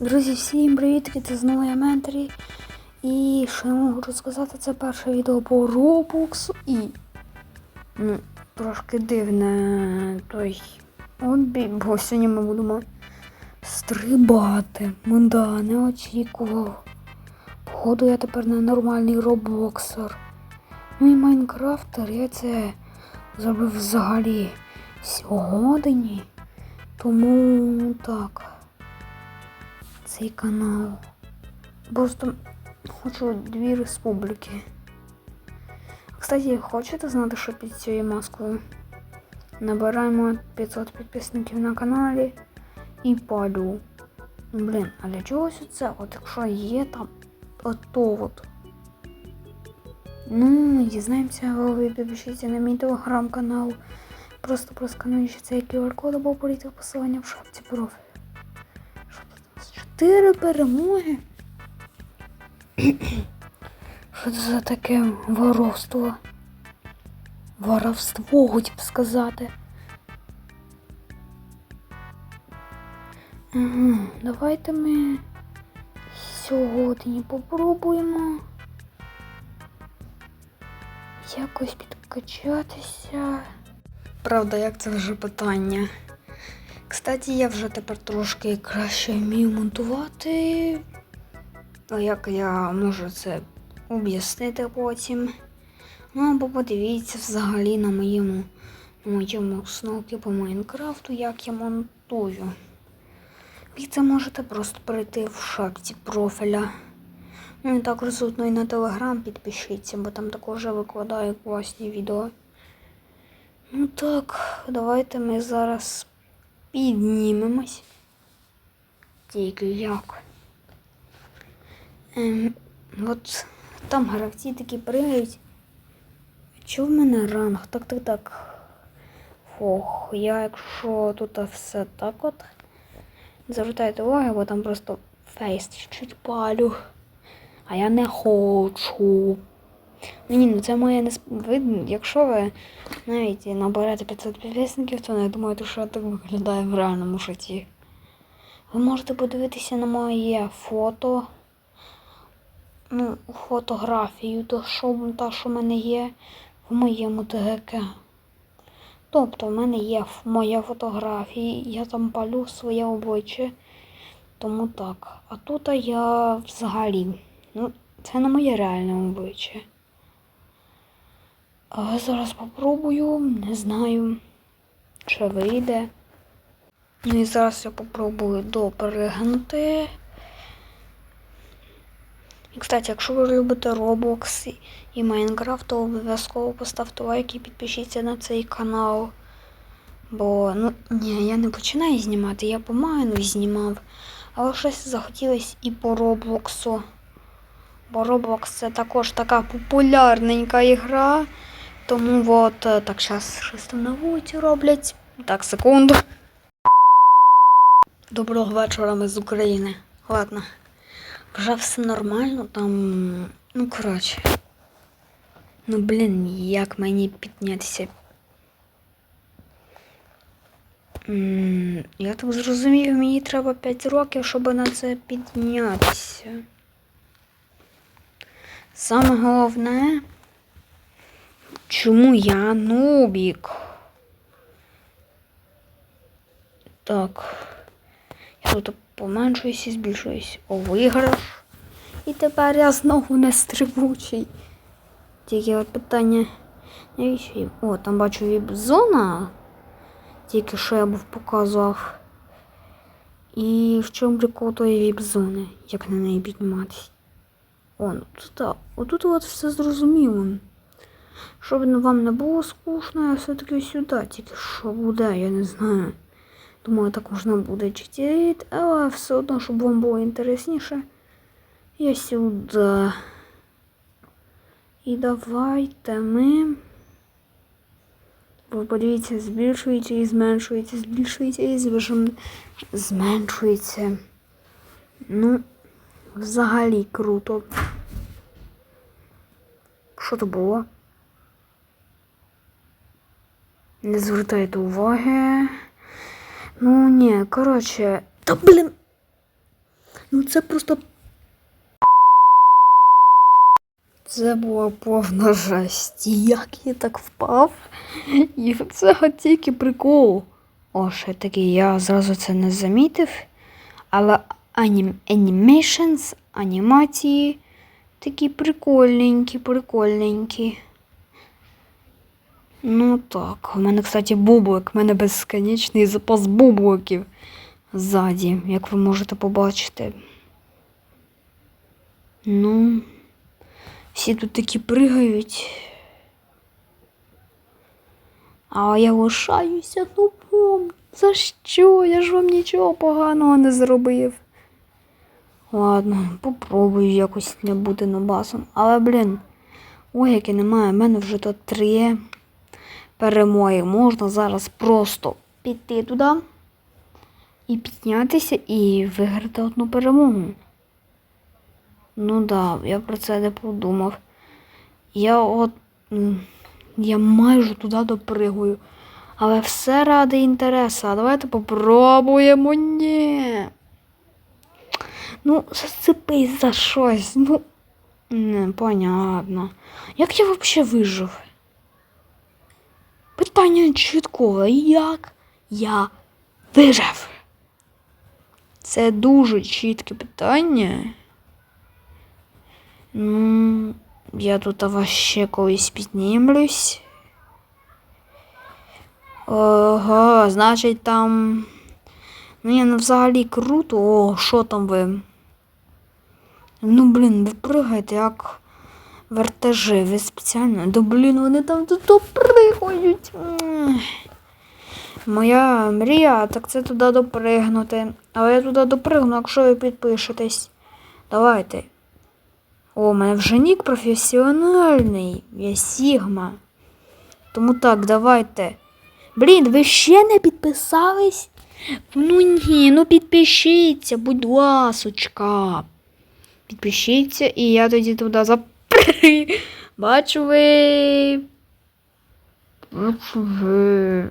Друзі, всім привіт! Це знову я Менторі. І що я можу розказати, це перше відео по Roblox і ну, трошки дивне той обі, бо сьогодні ми будемо стрибати. Ну да, не очікував. Походу я тепер не нормальний роблоксер. Ну і Майнкрафтер, я це зробив взагалі сьогодні. Тому так цей канал. Просто хочу дві республіки. Кстати, хочете знати, що під цією маскою? Набираємо 500 підписників на каналі і палю. Блін, а для чогось це? От якщо є там ото от. Ну, дізнаємося, ви підпишіться на мій телеграм-канал. Просто проскануючи цей QR-код або політи в посилання в шапці профілю. Чотири перемоги. Що це за таке воровство? Воровство, хотів сказати. Ага, давайте ми сьогодні попробуємо якось підкачатися. Правда, як це вже питання? Кстати, я вже тепер трошки краще вмію монтувати. А як я можу це об'яснити потім? Ну або подивіться взагалі на моєму, на моєму основі по Майнкрафту, як я монтую. Ви це можете просто перейти в шапці профіля. Ну і також заодно і на телеграм підпишіться, бо там також я викладаю класні відео. Ну так, давайте ми зараз піднімемось. Тільки як. Ем, от там гравці такі пригають. Чого в мене ранг? Так, так, так. Фух, я якщо тут все так от. Не звертайте увагу, бо там просто фейс чуть палю. А я не хочу. Ну ні, ну це моє не ви, Якщо ви навіть наберете 500 підписників, то не думайте, що так виглядає в реальному житті. Ви можете подивитися на моє фото, ну, фотографію, то що, та, що в мене є в моєму ТГК. Тобто в мене є моя фотографія, я там палю своє обличчя. Тому так. А тут я взагалі. Ну, це не моє реальне обличчя. А зараз попробую, не знаю, що вийде. Ну і зараз я попробую допригнути. І, кстати, якщо ви любите Roblox і- Майнкрафт, то обов'язково поставте лайк і підпишіться на цей канал. Бо, ну, ні, я не починаю знімати, я по Майну знімав. Але щось захотілося і по Роблоксу. Бо Roblox це також така популярненька ігра. Тому от е, так зараз щось там на вулиці роблять. Так, секунду. Доброго вечора ми з України. Ладно. Вже все нормально, там. Ну, коротше. Ну, блін, як мені піднятися. Я так зрозумів, мені треба 5 років, щоб на це піднятися. Саме головне, чому я нубік? Так. Я тут поменшуюся, збільшуюсь. О, виграш. І тепер я знову не стрибучий. Тільки от питання. Навіщо? їм? О, там бачу віп-зона. Тільки що я був показував. І в чому прикол тої віп-зони, як на неї підніматися? О, ну тут, отут от все зрозуміло. Щоб вам не було скучно, я все-таки сюди, тільки що буде, я не знаю. Думаю, так можна буде читати, але все одно, щоб вам було інтересніше, я сюди. І давайте ми. Ви подивіться, збільшується і зменшується, збільшується і звижем- зменшується. Ну, взагалі круто. Що то було? Не звертайте уваги. Ну, ні, коротше. Та блін. Ну це просто. Це була повна жесть. Як я так впав? І це тільки прикол. О, ще такий, я зразу це не замітив. Але анім... animations, анімації такі прикольненькі, прикольненькі. Ну так, у мене, кстати, бублик, у мене безконечний запас бубликів ззаді, як ви можете побачити. Ну, всі тут такі пригають. А я лишаюся тупом. За що? Я ж вам нічого поганого не зробив. Ладно, попробую якось не бути нобасом. Але, блін, ой, логіки немає. У мене вже тут три перемоги. Можна зараз просто піти туди і піднятися і виграти одну перемогу. Ну да, я про це не подумав. Я от. Я майже туди допригую. Але все ради інтересу. А давайте попробуємо. Ні. Ну, зацепись за щось. Ну. Не, понятно. Як я взагалі вижив? Питання чіткове. Як я вижив? Це дуже чітке питання. Ну, я тут вообще колись піднімлюсь. Ого, значить там. Ну, я ну, взагалі круто. О, що там ви? Ну, блін, ви пригаєте як вертежі. Ви спеціально. Да блін, вони там допригають. Моя мрія, так це туди допригнути. Але я туди допригну, якщо ви підпишетесь. Давайте. О, у мене вже нік професіональний. Я Сігма. Тому так, давайте. Блін, ви ще не підписались? Ну ні, ну підпишіться, будь ласочка. Підпишіться, і я тоді туди запри. Бачу ви. Бачу ви.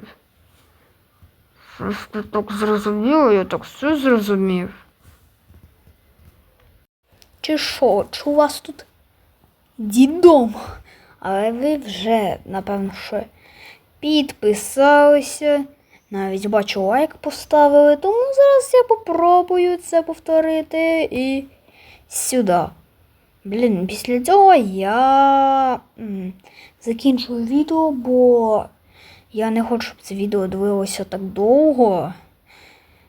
Щось ти так зрозуміло, я так все зрозумів. Чи що, чи у вас тут дідом? Але ви вже, напевно, що підписалися. Навіть бачу лайк поставили, тому зараз я попробую це повторити і сюди. Блін, після цього я м, закінчу відео, бо я не хочу, щоб це відео дивилося так довго.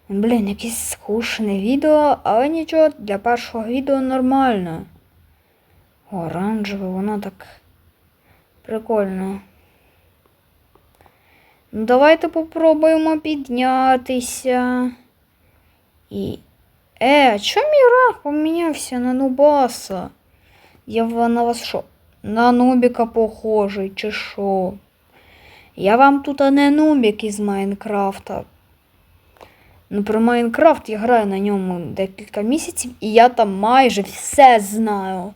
Блін, якесь скучне відео, але нічого, для першого відео нормально. Оранжеве, воно так прикольно. Ну, давайте попробуємо піднятися. І. Е, а чому мій ранг помінявся на Нубаса? Я на вас що? На Нубіка похожий, чи що? Я вам тут а не Нубік із Майнкрафта. Ну, про Майнкрафт я граю на ньому декілька місяців, і я там майже все знаю.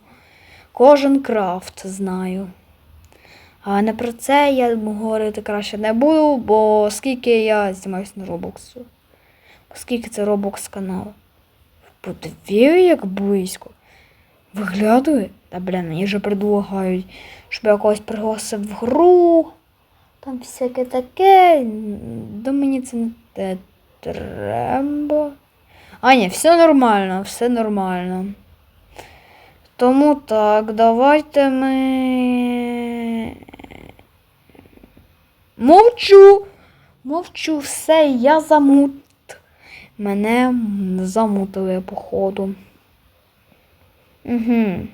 Кожен крафт знаю. А не про це я говорити краще не буду, бо скільки я знімаюся на Робоксу. Скільки це Робокс канал. Подивію, як близько. Виглядує? Та блін, мені вже предлагають, щоб я когось пригласив в гру. Там всяке таке. Да мені це не треба. А, ні, все нормально, все нормально. Тому так, давайте ми. Мовчу. Мовчу, все, я замут. Мене замутили, походу. Угу.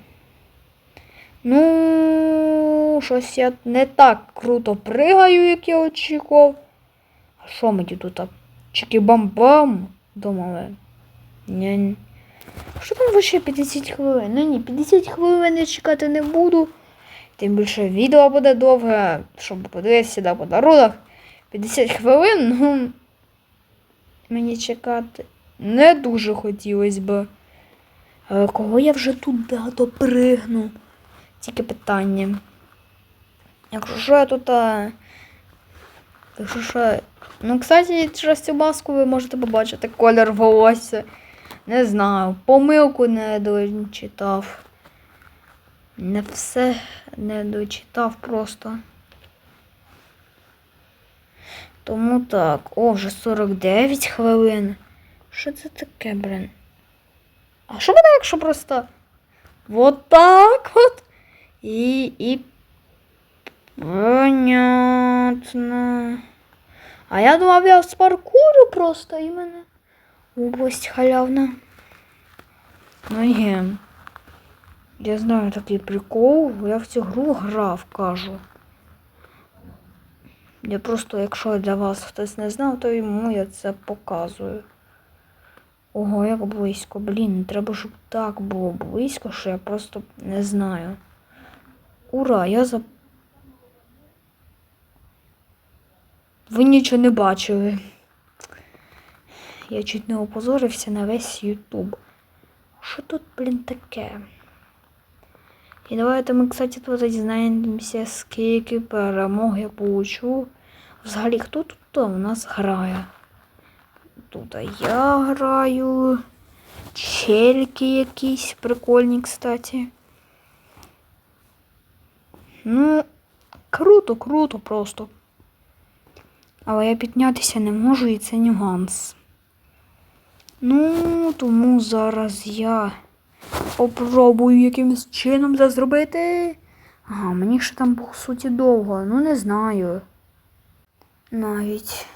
Ну, щось я не так круто пригаю, як я очікував. А що ми тут? Чики-бам-бам думали? Ні. Що там лише 50 хвилин? Ну ні, 50 хвилин я чекати не буду. Тим більше відео буде довге, щоб подивитися да, по дорогах. 50 хвилин, ну мені чекати не дуже хотілося б. Але кого я вже туди допригну? Тільки питання. Якщо що я тут. А... Якщо що. Ну, кстати, через цю маску ви можете побачити колір волосся. Не знаю, помилку не дочитав. Не все не дочитав просто. Тому так, о, вже 49 хвилин. Що це таке, блин? А що буде, якщо просто вот так от? І. і. Понятно. А я думав, я з паркурю просто і мене. Область халявна. Ну є. Я знаю такий прикол, я в цю гру грав, кажу. Я просто, якщо для вас хтось не знав, то йому я це показую. Ого, як близько. Блін, треба, щоб так було близько, що я просто не знаю. Ура, я за. Ви нічого не бачили. Я чуть не опозорився на весь Ютуб. Що тут, блін, таке? І давайте ми, кстати, тут дізнаємося, скільки перемог я получу. Взагалі, хто тут у нас грає? Тут я граю. Чельки якісь прикольні, кстати. Ну, круто, круто просто. Але я піднятися не можу і це нюанс. Ну, тому зараз я попробую якимось чином це зробити. Ага, мені ще там по суті довго, ну не знаю. Навіть.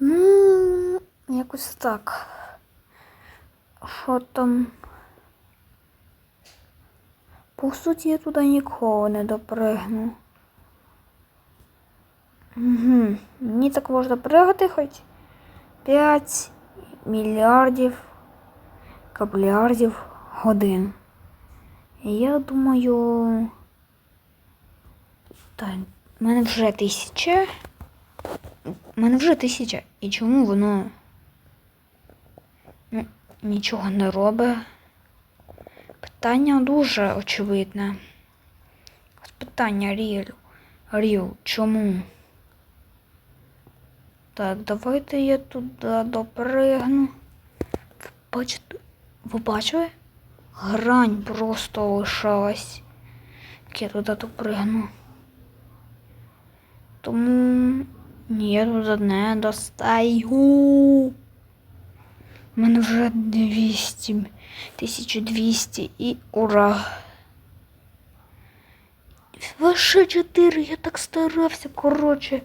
Ну, якось так. Що там? По суті, я туди нікого не допригну. Угу. Мені так можна пригати хоч 5 мільярдів каплярдів годин. Я думаю. Так, в мене вже тисяча. У мене вже тисяча. І чому воно ну, нічого не робить? Питання дуже очевидне. Питання Ріл. Ріл, чому? Так, давайте я туди допригну. Бачите, ви бачили? Грань просто лишалась. Я туди допригну. Тому ні, я туди не достаю. У мене вже 200, 1200 і ура. Лише 4, я так старався, коротше.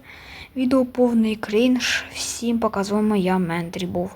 Відео повний крінж. Всім показуємо, я ментрі був.